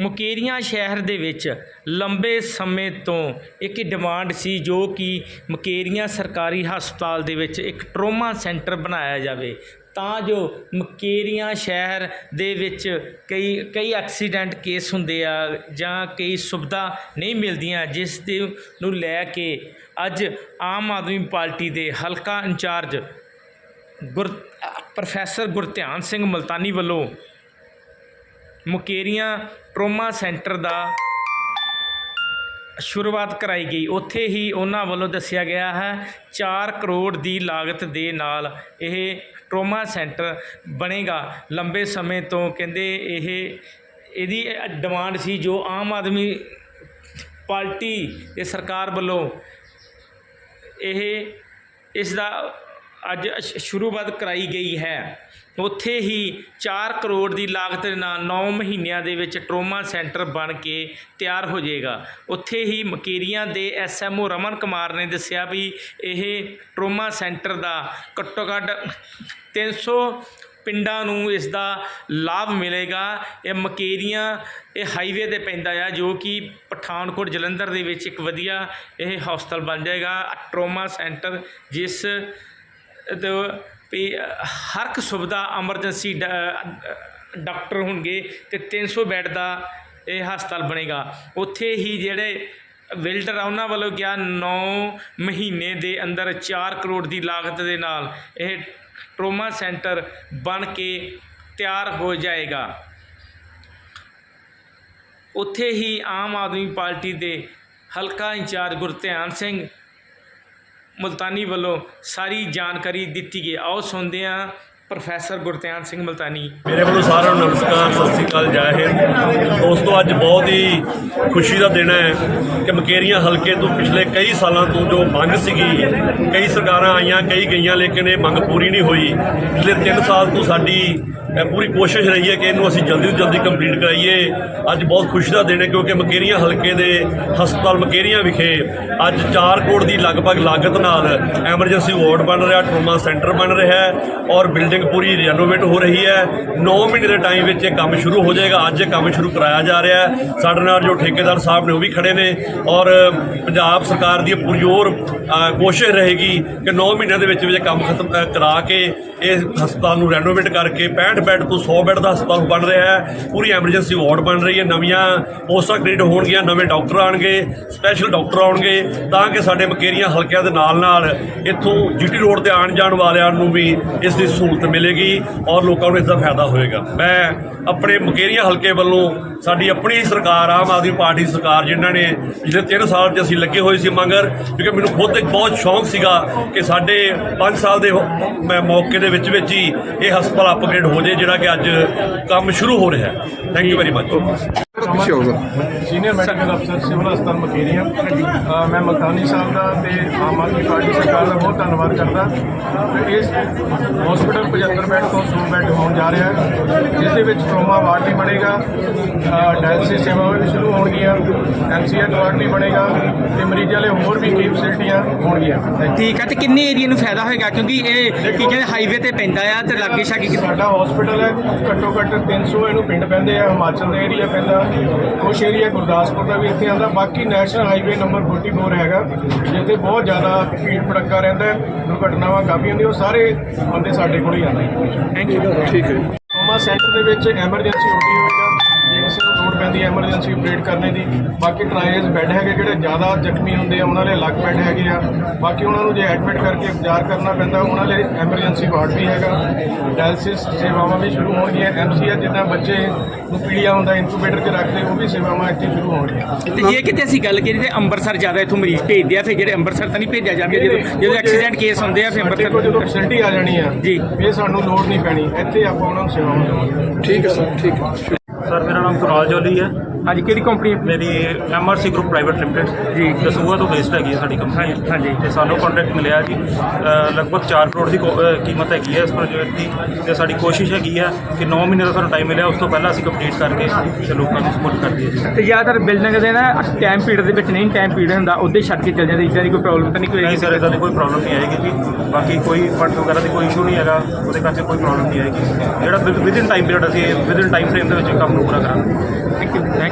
ਮੁਕੇਰੀਆਂ ਸ਼ਹਿਰ ਦੇ ਵਿੱਚ ਲੰਬੇ ਸਮੇਂ ਤੋਂ ਇੱਕ ਡਿਮਾਂਡ ਸੀ ਜੋ ਕਿ ਮੁਕੇਰੀਆਂ ਸਰਕਾਰੀ ਹਸਪਤਾਲ ਦੇ ਵਿੱਚ ਇੱਕ ਟਰੋਮਾ ਸੈਂਟਰ ਬਣਾਇਆ ਜਾਵੇ। ਤਾਂ ਜੋ ਮੁਕੇਰੀਆਂ ਸ਼ਹਿਰ ਦੇ ਵਿੱਚ ਕਈ ਕਈ ਐਕਸੀਡੈਂਟ ਕੇਸ ਹੁੰਦੇ ਆ ਜਾਂ ਕਈ ਸੁਵਿਧਾ ਨਹੀਂ ਮਿਲਦੀਆਂ, ਜਿਸ ਦੇ ਨੂੰ ਲੈ ਕੇ ਅੱਜ ਆਮ ਆਦਮੀ ਪਾਰਟੀ ਦੇ ਹਲਕਾ ਇੰਚਾਰਜ ਗੁਰ ਪ੍ਰੋਫੈਸਰ ਗੁਰਧਿਆਨ ਸਿੰਘ ਮਲਤਾਨੀ ਵੱਲੋਂ ਮੁਕੇਰੀਆਂ ਟਰੋਮਾ ਸੈਂਟਰ ਦਾ ਸ਼ੁਰੂਆਤ ਕਰਾਈ ਗਈ। ਉੱਥੇ ਹੀ ਉਹਨਾਂ ਵੱਲੋਂ ਦੱਸਿਆ ਗਿਆ ਹੈ 4 ਕਰੋੜ ਦੀ ਲਾਗਤ ਦੇ ਨਾਲ ਇਹ ਟਰੋਮਾ ਸੈਂਟਰ ਬਣੇਗਾ। ਲੰਬੇ ਸਮੇਂ ਤੋਂ ਕਹਿੰਦੇ ਇਹ, ਇਹਦੀ ਡਿਮਾਂਡ ਸੀ ਜੋ ਆਮ ਆਦਮੀ ਪਾਰਟੀ ਤੇ ਸਰਕਾਰ ਵੱਲੋਂ ਇਹ, ਇਸ ਦਾ ਅੱਜ ਸ਼- ਸ਼ੁਰੂਆਤ ਕਰਾਈ ਗਈ ਹੈ। ਉੱਥੇ ਹੀ 4 ਕਰੋੜ ਦੀ ਲਾਗਤ ਦੇ ਨਾਲ 9 ਮਹੀਨਿਆਂ ਦੇ ਵਿੱਚ ਟਰੋਮਾ ਸੈਂਟਰ ਬਣ ਕੇ ਤਿਆਰ ਹੋ ਜਾਏਗਾ। ਉੱਥੇ ਹੀ ਮਕੇਰੀਆਂ ਦੇ ਐਸਐਮਓ ਰਮਨ ਕੁਮਾਰ ਨੇ ਦੱਸਿਆ ਵੀ ਇਹ ਟਰੋਮਾ ਸੈਂਟਰ ਦਾ ਘੱਟੋ ਘੱਟ 300 ਪਿੰਡਾਂ ਨੂੰ ਇਸ ਦਾ ਲਾਭ ਮਿਲੇਗਾ। ਇਹ ਮਕੇਰੀਆਂ ਇਹ ਹਾਈਵੇ ਤੇ ਪੈਂਦਾ ਆ, ਜੋ ਕਿ ਪਠਾਨਕੋਟ ਜਲੰਧਰ ਦੇ ਵਿੱਚ ਇੱਕ ਵਧੀਆ ਇਹ ਹਸਪਤਾਲ ਬਣ ਜਾਏਗਾ। ਟਰੋਮਾ ਸੈਂਟਰ ਜਿਸ ਵੀ ਹਰ ਇੱਕ ਸੁਵਿਧਾ ਐਮਰਜੈਂਸੀ ਡਾਕਟਰ ਹੋਣਗੇ ਅਤੇ ਤਿੰਨ ਸੌ ਬੈੱਡ ਦਾ ਇਹ ਹਸਪਤਾਲ ਬਣੇਗਾ। ਉੱਥੇ ਹੀ ਜਿਹੜੇ ਵਿਲਡਰ ਆ, ਉਹਨਾਂ ਵੱਲੋਂ ਕਿਹਾ 9 ਮਹੀਨੇ ਦੇ ਅੰਦਰ 4 ਕਰੋੜ ਦੀ ਲਾਗਤ ਦੇ ਨਾਲ ਇਹ ਟਰੋਮਾ ਸੈਂਟਰ ਬਣ ਕੇ ਤਿਆਰ ਹੋ ਜਾਏਗਾ। ਉੱਥੇ ਹੀ ਆਮ ਆਦਮੀ ਪਾਰਟੀ ਦੇ ਹਲਕਾ ਇੰਚਾਰਜ ਗੁਰਧਿਆਨ ਸਿੰਘ ਮੁਲਤਾਨੀ ਵੱਲੋਂ ਸਾਰੀ ਜਾਣਕਾਰੀ ਦਿੱਤੀ ਗਈ। ਆਓ ਸੁਣਦੇ ਹਾਂ ਪ੍ਰੋਫੈਸਰ ਗੁਰਤਿਆਨ ਸਿੰਘ ਮੁਲਤਾਨੀ। ਮੇਰੇ ਵੱਲੋਂ ਸਾਰਿਆਂ ਨੂੰ ਨਮਸਕਾਰ, ਸਤਿ ਸ੍ਰੀ ਅਕਾਲ, ਜੈ ਹਿੰਦ। ਦੋਸਤੋ, ਅੱਜ ਬਹੁਤ ਹੀ ਖੁਸ਼ੀ ਦਾ ਦਿਨ ਹੈ ਕਿ ਮਕੇਰੀਆਂ ਹਲਕੇ ਤੋਂ ਪਿਛਲੇ ਕਈ ਸਾਲਾਂ ਤੋਂ ਜੋ ਮੰਗ ਸੀਗੀ, ਕਈ ਸਰਕਾਰਾਂ ਆਈਆਂ, ਕਈ ਗਈਆਂ, ਲੇਕਿਨ ਇਹ ਮੰਗ ਪੂਰੀ ਨਹੀਂ ਹੋਈ। ਪਿਛਲੇ 3 ਸਾਲ ਤੋਂ ਸਾਡੀ ਪੂਰੀ ਕੋਸ਼ਿਸ਼ ਰਹੀ ਹੈ ਕਿ ਇਹਨੂੰ ਅਸੀਂ ਜਲਦੀ ਤੋਂ ਜਲਦੀ ਕੰਪਲੀਟ ਕਰਾਈਏ। ਅੱਜ ਬਹੁਤ ਖੁਸ਼ੀ ਦਾ ਦਿਨ ਹੈ ਕਿਉਂਕਿ ਮਕੇਰੀਆਂ ਹਲਕੇ ਦੇ ਹਸਪਤਾਲ ਮਕੇਰੀਆਂ ਵਿਖੇ ਅੱਜ 4 ਕਰੋੜ ਦੀ ਲਗਭਗ ਲਾਗਤ ਨਾਲ ਐਮਰਜੈਂਸੀ ਵਾਰਡ ਬਣ ਰਿਹਾ, ਟਰੋਮਾ ਸੈਂਟਰ ਬਣ ਰਿਹਾ ਹੈ ਔਰ ਬਿਲਡਿੰਗ ਪੂਰੀ ਰੈਨੋਵੇਟ ਹੋ ਰਹੀ ਹੈ। 9 ਮਹੀਨੇ ਦੇ ਟਾਈਮ ਵਿੱਚ ਇਹ ਕੰਮ ਸ਼ੁਰੂ ਹੋ ਜਾਏਗਾ। ਅੱਜ ਇਹ ਕੰਮ ਸ਼ੁਰੂ ਕਰਾਇਆ ਜਾ ਰਿਹਾ ਹੈ। ਸਾਡੇ ਨਾਲ ਜੋ ਠੇਕੇਦਾਰ ਸਾਹਿਬ ਨੇ ਉਹ ਵੀ ਖੜੇ ਨੇ ਔਰ ਪੰਜਾਬ ਸਰਕਾਰ ਦੀ ਪੁਰਜ਼ੋਰ ਅ, ਕੋਸ਼ਿਸ਼ ਰਹੇਗੀ ਕਿ 9 ਮਹੀਨਿਆਂ ਦੇ ਵਿੱਚ ਵਿੱਚ ਇਹ ਕੰਮ ਖਤਮ ਕਰਾ ਕੇ ਇਹ ਹਸਪਤਾਲ ਨੂੰ ਰੈਨੋਵੇਟ ਕਰਕੇ 65 ਬੈੱਡ ਤੋਂ 100 ਬੈੱਡ ਦਾ ਹਸਪਤਾਲ ਬਣ ਰਿਹਾ ਹੈ। ਪੂਰੀ ਐਮਰਜੈਂਸੀ ਵਾਰਡ ਬਣ ਰਹੀ ਹੈ। ਨਵੀਆਂ ਪੋਸਟਾਂ ਕ੍ਰੀਏਟ ਹੋਣਗੀਆਂ ਨਵੇਂ ਡਾਕਟਰ ਆਣਗੇ ਸਪੈਸ਼ਲ ਡਾਕਟਰ ਆਉਣਗੇ ਤਾਂ ਕਿ ਸਾਡੇ ਮਕੇਰੀਆਂ ਹਲਕਿਆਂ ਦੇ ਨਾਲ ਨਾਲ ਇੱਥੋਂ ਜੀਟੀ ਰੋਡ ਤੇ ਆਉਣ ਜਾਣ ਵਾਲਿਆਂ ਨੂੰ ਵੀ ਇਸ ਦੀ ਸਹੂਲਤ ਮਿਲੇਗੀ ਔਰ ਲੋਕਾਂ ਨੂੰ ਇਸ ਦਾ ਫਾਇਦਾ ਹੋਏਗਾ। ਮੈਂ ਆਪਣੇ ਮਕੇਰੀਆਂ ਹਲਕੇ ਵੱਲੋਂ ਸਾਡੀ ਆਪਣੀ ਸਰਕਾਰ, ਆਮ ਆਦਮੀ ਪਾਰਟੀ ਸਰਕਾਰ ਜਿਨ੍ਹਾਂ ਨੇ ਪਿਛਲੇ 3 ਸਾਲ 'ਚ ਅਸੀਂ ਲੱਗੇ ਹੋਏ ਸੀ ਮੰਗਰ, ਕਿਉਂਕਿ ਮੈਨੂੰ ਖੁਦ ਇੱਕ ਬਹੁਤ ਸ਼ੌਂਕ ਸੀਗਾ ਕਿ ਸਾਡੇ 5 ਸਾਲ ਦੇ ਮੈਂ ਮੌਕੇ ਦੇ ਵਿੱਚ ਵਿੱਚ ਹੀ ਇਹ ਹਸਪਤਾਲ ਅਪਗ੍ਰੇਡ ਹੋ ਜੇ ਜਿਹੜਾ ਕਿ ਅੱਜ ਕੰਮ ਸ਼ੁਰੂ ਹੋ ਰਿਹਾ ਹੈ। ਥੈਂਕ ਯੂ ਵੈਰੀ ਮਚ ਪਿੱਛੇ ਹੋਗਾ ਸੀਨੀਅਰ ਮੈਡੀਕਲ ਅਫਸਰ ਸਿਵਲ ਹਸਪਤਾਲ ਮਕੇਰੀਆਂ। ਅ, ਮੈਂ ਮਲਤਾਨੀ ਸਾਹਿਬ ਦਾ ਤੇ ਆਮ ਆਦਮੀ ਪਾਰਟੀ ਸਰਕਾਰ ਦਾ ਬਹੁਤ ਧੰਨਵਾਦ ਕਰਦਾ। ਤੇ ਇਸ ਹਸਪੀਟਲ 75 ਬੈੱਡ ਤੋਂ 100 ਬੈੱਡ ਹੋਣ ਜਾ ਰਿਹਾ ਹੈ ਜਿਸ ਦੇ ਵਿੱਚ ਟਰੋਮਾ ਵਾਰਡ ਵੀ ਬਣੇਗਾ ਡਾਇਲਸਿਸ ਸੇਵਾਵਾਂ ਵੀ ਸ਼ੁਰੂ ਹੋਣਗੀਆਂ ਐਮਸੀਐਚ ਵਾਰਡ ਵੀ ਬਣੇਗਾ ਤੇ ਮਰੀਜ਼ਾਂ ਲਈ ਹੋਰ ਵੀ ਕਈ ਫੈਸਿਲਿਟੀਆਂ ਹੋਣਗੀਆਂ। Thank you. ਠੀਕ ਹੈ ਤੇ ਕਿੰਨੇ ਏਰੀਆ ਨੂੰ ਫਾਇਦਾ ਹੋਏਗਾ? ਕਿਉਂਕਿ ਇਹ ਕੀ ਕਹਿੰਦੇ ਹਾਈਵੇ ਤੇ ਪੈਂਦਾ ਆ ਤੇ ਲਾਗੇ ਛਾਗੇ ਕਿਤੇ- ਸਾਡਾ ਹਸਪੀਟਲ ਹੈ ਘੱਟੋ ਘੱਟ 300 ਇਹਨੂੰ ਪਿੰਡ ਪੈਂਦੇ ਆ ਹਿਮਾਚਲ ਦਾ ਏਰੀਆ ਪੈਂਦਾ। ਕੁਛ ਏਰੀਆ ਗੁਰਦਾਸਪੁਰ ਦਾ ਵੀ ਇੱਥੇ ਆਉਂਦਾ। ਬਾਕੀ ਨੈਸ਼ਨਲ ਹਾਈਵੇ ਨੰਬਰ 44 ਹੈਗਾ ਜਿੱਥੇ ਬਹੁਤ ਜ਼ਿਆਦਾ ਭੀੜ ਭੜੱਕਾ ਰਹਿੰਦਾ ਹੈ, ਦੁਰਘਟਨਾਵਾਂ ਕਾਫੀ ਹੁੰਦੀਆਂ ਉਹ ਸਾਰੇ ਬੰਦੇ ਸਾਡੇ ਕੋਲ ਹੀ ਆਉਂਦੇ। ਥੈਂਕ ਯੂ ਠੀਕ ਹੈ ਟੋਮਾ ਸੈਂਟਰ ਦੇ ਵਿੱਚ ਐਮਰਜੈਂਸੀ ਓਟੀ ਹੋਏਗਾ ਪੈਂਦੀ ਹੈ ਐਮਰਜੈਂਸੀ ਆਪਰੇਟ ਕਰਨੇ ਦੀ। ਬਾਕੀ ਟ੍ਰਾਇਲਸ ਬੈੱਡ ਹੈਗੇ ਜਿਹੜੇ ਜ਼ਿਆਦਾ ਜ਼ਖਮੀ ਹੁੰਦੇ ਆ ਉਹਨਾਂ ਲਈ ਅਲੱਗ ਬੈੱਡ ਹੈਗੇ ਆ। ਬਾਕੀ ਉਹਨਾਂ ਨੂੰ ਜੇ ਐਡਮਿਟ ਕਰਕੇ ਉਪਚਾਰ ਕਰਨਾ ਪੈਂਦਾ ਉਹਨਾਂ ਲਈ ਐਮਰਜੈਂਸੀ ਵਾਰਡ ਵੀ ਹੈਗਾ। ਡਾਇਲਸਿਸ ਸੇਵਾਵਾਂ ਵੀ ਸ਼ੁਰੂ ਹੋਣਗੀਆਂ। ਐਮਸੀਐਚ ਜਿੱਦਾਂ ਬੱਚੇ ਨੂੰ ਪੀੜੀਆ ਹੁੰਦਾ ਇਨਕੂਬੇਟਰ 'ਚ ਰੱਖਦੇ ਉਹ ਵੀ ਸੇਵਾਵਾਂ ਇੱਥੇ ਸ਼ੁਰੂ ਹੋਣਗੀਆਂ। ਤੇ ਜੇ ਕਿਤੇ ਅਸੀਂ ਗੱਲ ਕਰੀਏ ਤੇ ਅੰਮ੍ਰਿਤਸਰ ਜ਼ਿਆਦਾ ਇਥੋਂ ਮਰੀਜ਼ ਭੇਜਦੇ ਆ ਫਿਰ ਜਿਹੜੇ ਅੰਮ੍ਰਿਤਸਰ ਤਾਂ ਨਹੀਂ ਭੇਜਿਆ ਜਾਂਦੇ ਜਦੋਂ ਜਦੋਂ ਐਕਸੀਡੈਂਟ ਕੇਸ ਹੁੰਦੇ ਆ ਫਿਰ ਕੋਲ ਜਦੋਂ ਅੰਮ੍ਰਿਤਸਰ ਫੈਸਿਲਿਟੀ ਆ ਜਾਣੀ ਆ ਜੀ। ਫਿਰ ਸਾਨੂੰ ਲੋੜ ਨਹੀਂ ਪੈਣੀ। ਇੱਥੇ ਆਪਾਂ ਉਹਨਾਂ ਨੂੰ ਸੇਵਾਵਾਂ ਦੇਵਾਂਗੇ। ਠੀਕ ਹੈ ਸਰ ਠੀਕ ਹੈ। ਸਰ ਮੇਰਾ ਨਾਮ ਕੁਰਾਲ ਜੋਲੀ ਹੈ। ਹਾਂਜੀ ਕਿਹੜੀ ਕੰਪਨੀ ਮੇਰੀ ਐਮਆਰਸੀ ਗਰੁੱਪ ਪ੍ਰਾਈਵੇਟ ਲਿਮਟਿਡ ਜੀ। ਦਸੂਹਾ ਤੋਂ ਬੇਸਡ ਹੈਗੀ ਹੈ ਸਾਡੀ ਕੰਪਨੀ ਹਾਂਜੀ, ਹਾਂਜੀ। ਤੇ ਸਾਨੂੰ ਕੰਟਰੈਕਟ ਮਿਲਿਆ ਜੀ। ਅ, ਲਗਭਗ 4 ਕਰੋੜ ਦੀ ਕੋ- ਅ, ਕੀਮਤ ਹੈਗੀ ਹੈ ਇਸ ਪ੍ਰੋਜੈਕਟ ਦੀ। ਤੇ ਸਾਡੀ ਕੋਸ਼ਿਸ਼ ਹੈਗੀ ਹੈ ਕਿ 9 ਮਹੀਨੇ ਦਾ ਸਾਨੂੰ ਟਾਈਮ ਮਿਲਿਆ ਉਸ ਤੋਂ ਪਹਿਲਾਂ ਅਸੀਂ ਕੰਪਲੀਟ ਕਰਕੇ ਤੇ ਲੋਕਾਂ ਨੂੰ ਸਪੋਰਟ ਕਰ ਦਈਏ ਜੀ। ਤੇ ਜ਼ਿਆਦਾਤਰ ਬਿਲਡਿੰਗ ਦੇ ਨਾ ਟਾਈਮ ਪੀਰੀਅਡ ਦੇ ਵਿੱਚ ਨਹੀਂ ਟਾਈਮ ਪੀਰੀਅਡ ਹੁੰਦਾ ਉਹਦੇ ਛੱਡ ਕੇ ਚੱਲ ਜਾਂਦੇ ਇਦਾਂ ਦੀ ਕੋਈ ਪ੍ਰੋਬਲਮ ਤਾਂ ਨਹੀਂ ਕੋਈ ਨਹੀਂ ਸਰ ਇਦਾਂ ਦੀ ਕੋਈ ਪ੍ਰੋਬਲਮ ਨਹੀਂ ਆਏਗੀ ਜੀ। ਬਾਕੀ ਕੋਈ ਫੰਡ ਵਗੈਰਾ ਦੀ ਕੋਈ ਇਸ਼ੂ ਨਹੀਂ ਹੈਗਾ ਉਹਦੇ ਕਰਕੇ ਕੋਈ ਪ੍ਰੋਬਲਮ ਨਹੀਂ ਆਏਗੀ ਜਿਹੜਾ ਵਿਦ ਇਨ ਟਾਈਮ ਪੀਰੀਅਡ ਅਸੀਂ ਵਿਦ ਇਨ ਟਾਈਮ ਫਰੇਮ ਦੇ ਵਿੱਚ ਕੰਮ ਨੂੰ ਪੂਰਾ ਕਰਾਂਗੇ। Thank you thank